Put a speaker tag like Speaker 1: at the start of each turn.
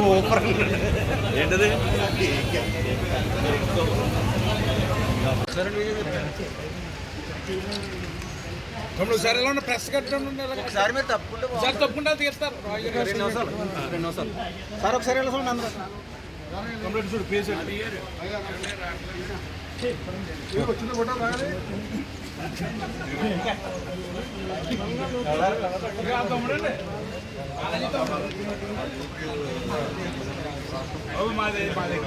Speaker 1: super ఏంటది
Speaker 2: తమ్ముడు సరే ఎలా ఉన్నా ప్రెస్ కట్టండి
Speaker 3: ఒకసారి మీరు తప్పుకుంటే
Speaker 2: సార్ తప్పకుండా తీస్తారు
Speaker 3: రెండు నిమిషాలు రెండు నిమిషాలు సార్ ఒకసారి వెళ్ళి చూడండి అందరూ
Speaker 2: కంప్లీట్ చూడు ప్లీజ్ వచ్చిన ఫోటో రాగాలి తమ్ముడండి మాది మాది